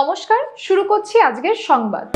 নমস্কার, শুরু করছি আজকের সংবাদ।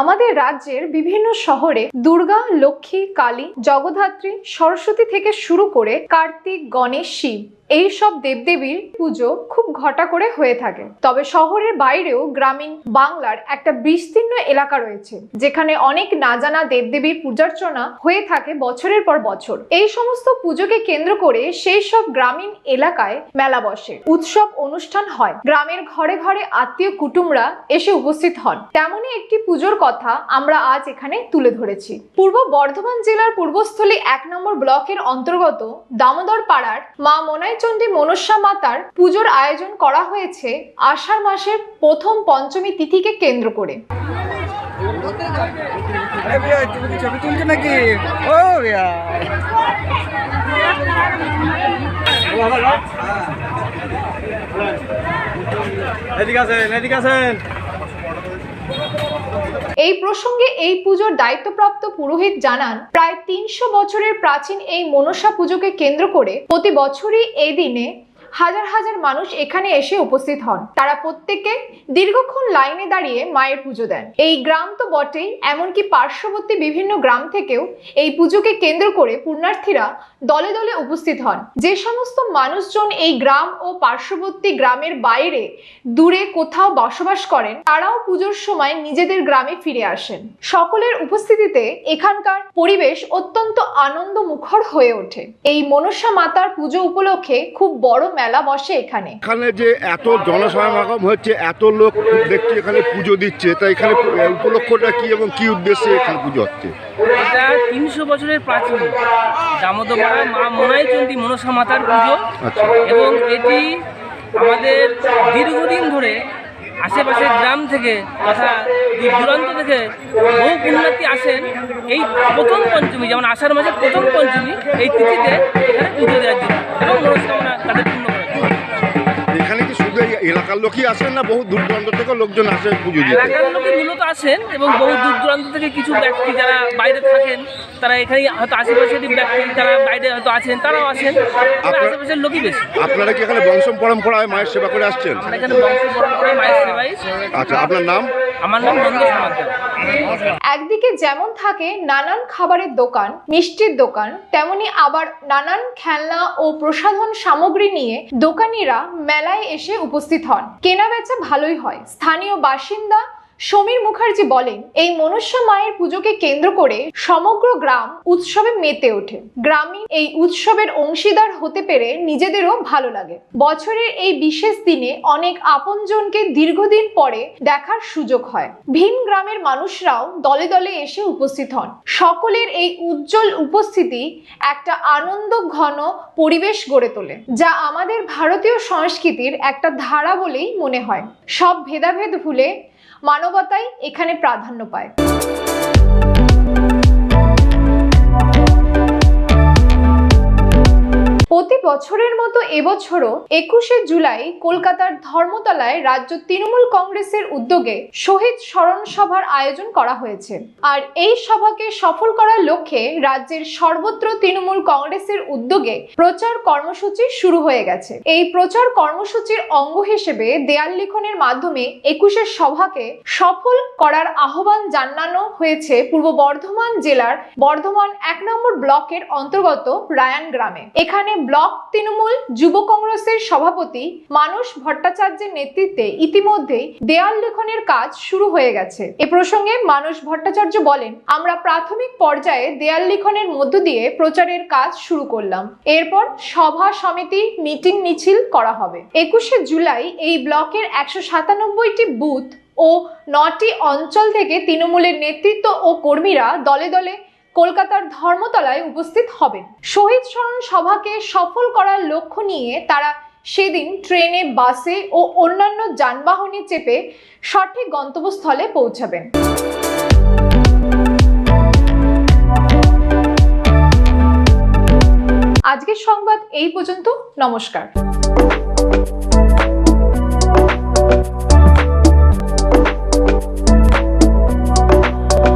আমাদের রাজ্যের বিভিন্ন শহরে দুর্গা, লক্ষ্মী, কালী জগধাত্রী সরস্বতী থেকে শুরু করে কার্তিক, গণেশ, শিব এই সব দেবদেবীর পুজো খুব ঘটা করে হয়ে থাকে। তবে শহরের বাইরেও গ্রামীণ বাংলার একটা বিস্তীর্ণ এলাকা রয়েছে, যেখানে অনেক না জানা দেবদেবীর পূজার্চনা হয়ে থাকে বছরের পর বছর। এই সমস্ত পুজোকে কেন্দ্র করে সেই সব গ্রামীণ এলাকায় মেলা বসে, উৎসব অনুষ্ঠান হয়। গ্রামের ঘরে ঘরে আত্মীয় কুটুমরা এসে উপস্থিত হন। তেমনই একটি পুজোর কথা আমরা আজ এখানে তুলে ধরেছি। পূর্ব বর্ধমান জেলার পূর্বস্থলী এক নম্বর ব্লকের অন্তর্গত দামোদর পাড়ার মা মোনাইচণ্ডী মনসা মাতার পুজোর আয়োজন করা হয়েছে আষাঢ় মাসের প্রথম পঞ্চমী তিথিকে কেন্দ্র করে। ভাইয়া এদিকে আছেন এদিকে আছেন এই প্রসঙ্গে এই পুজোর দায়িত্বপ্রাপ্ত পুরোহিত জানান, প্রায় তিনশো বছরের প্রাচীন এই মনসা পুজোকে কেন্দ্র করে প্রতি বছরই এই দিনে হাজার হাজার মানুষ এখানে এসে উপস্থিত হন। তারা প্রত্যেকে দীর্ঘক্ষণ লাইনে দাঁড়িয়ে মায়ের পুজো দেন। এই গ্রাম তো বটেই, এমনকি পার্শ্ববর্তী বিভিন্ন গ্রাম থেকেও এই পুজোকে কেন্দ্র করে পুণ্যার্থীরা দলে দলে উপস্থিত হন। যে সমস্ত মানুষজন এই গ্রাম ও পার্শ্ববর্তী গ্রামের বাইরে দূরে কোথাও বসবাস করেন, তারাও পুজোর সময় নিজেদের গ্রামে ফিরে আসেন। সকলের উপস্থিতিতে এখানকার পরিবেশ অত্যন্ত আনন্দ মুখর হয়ে ওঠে। এই মনসা মাতার পুজো উপলক্ষে খুব বড় মেলা বসে এখানে। এখানে যে এত জনসমাগম হচ্ছে এত লোক দেখছি এখানে পুজো দিচ্ছে তা এখানে উপলক্ষটা কি এবং কি উদ্দেশ্যে এখানে পুজো হচ্ছে? এটা তিনশো বছরের প্রাচীন। দামোদপাড়া মা মনাইচন্ডী মনসা মাতার পুজো আচ্ছা। এবং এটি আমাদের দীর্ঘদিন ধরে আশেপাশের গ্রাম থেকে তথা দূর দূরান্ত থেকে বহু পুণ্যার্থী আসেন। এই প্রথম পঞ্চমী যেমন আষাঢ় মাসের প্রথম পঞ্চমী এই তিথিতে এখানে পুজো দেওয়ার জন্য এবং মনস্কামনা তাদের এলাকার লোকই আসেন না বহু দূর দূরান্ত থেকে লোকজন আসে পুজো দিতে। এলাকার লোকে মূলত আসেন এবং বহু দূর দূরান্ত থেকে কিছু ব্যক্তি যারা বাইরে থাকেন তারা এখানে হয়তো আশেপাশের ব্যক্তি যারা বাইরে হয়তো আছেন তারাও আসেন। আপনার- আশেপাশের লোকই বেশি। আপনারা কি এখানে বংশ পরম্পরায় মায়ের সেবা করে আসছেন? এখানে বংশ পরম্পরায় মায়ের সেবাই আচ্ছা আপনার নাম? একদিকে যেমন থাকে নানান খাবারের দোকান, মিষ্টির দোকান, তেমনি আবার নানান খেলনা ও প্রসাধন সামগ্রী নিয়ে দোকানিরা মেলায় এসে উপস্থিত হন। কেনা বেচা ভালোই হয়। স্থানীয় বাসিন্দা সমীর মুখার্জি বলেন, এই মনুষ্য মায়ের পুজোকে কেন্দ্র করে সমগ্র গ্রাম উৎসবে মেতে ওঠে। গ্রামীণ এই উৎসবের অংশীদার হতে পেরে নিজেদেরও ভালো লাগে। বছরের এই বিশেষ দিনে অনেক আপনজনকে দীর্ঘদিন পরে দেখার সুযোগ হয়। ভিন গ্রামের মানুষরাও দলে দলে এসে উপস্থিত হন। সকলের এই উজ্জ্বল উপস্থিতি একটা আনন্দ ঘন পরিবেশ গড়ে তোলে, যা আমাদের ভারতীয় সংস্কৃতির একটা ধারা বলেই মনে হয়। সব ভেদাভেদ ভুলে মানবতাই এখানে প্রাধান্য পায়। প্রতি বছরের মতো এবছরও একুশে জুলাই কলকাতার ধর্মতলায় রাজ্য তৃণমূল কংগ্রেসের উদ্যোগে শহীদ স্মরণ সভার আয়োজন করা হয়েছে। আর এই সভাকে সফল করার লক্ষ্যে রাজ্যের সর্বত্র তৃণমূল কংগ্রেসের উদ্যোগে প্রচার কর্মসূচি শুরু হয়ে গেছে। এই প্রচার কর্মসূচির অঙ্গ হিসেবে দেয়াল লিখনের মাধ্যমে একুশের সভাকে সফল করার আহ্বান জানানো হয়েছে পূর্ব বর্ধমান জেলার বর্ধমান এক নম্বর ব্লকের অন্তর্গত রায়ান গ্রামে। এখানে ব্লক তৃণমূল যুব কংগ্রেসের সভাপতি মানস ভট্টাচার্যের নেতৃত্বে ইতিমধ্যেই দেয়াল লেখনের কাজ শুরু হয়ে গেছে। এ প্রসঙ্গে মানস ভট্টাচার্য বলেন, আমরা প্রাথমিক পর্যায়ে দেয়াল লিখনের মধ্য দিয়ে প্রচারের কাজ শুরু করলাম। এরপর সভা, সমিতি, মিটিং, মিছিল করা হবে। একুশে জুলাই এই ব্লকের একশো সাতানব্বইটি বুথ ও নটি অঞ্চল থেকে তৃণমূলের নেতৃত্ব ও কর্মীরা দলে দলে কলকাতার ধর্মতলায় উপস্থিত হবেন। শহীদ স্মরণ সভাকে সফল করার লক্ষ্য নিয়ে তারা সেদিন ট্রেনে, বাসে ও অন্যান্য যানবাহনে চেপে সঠিক গন্তব্যস্থলে পৌঁছাবেন। আজকের সংবাদ এই পর্যন্ত। নমস্কার।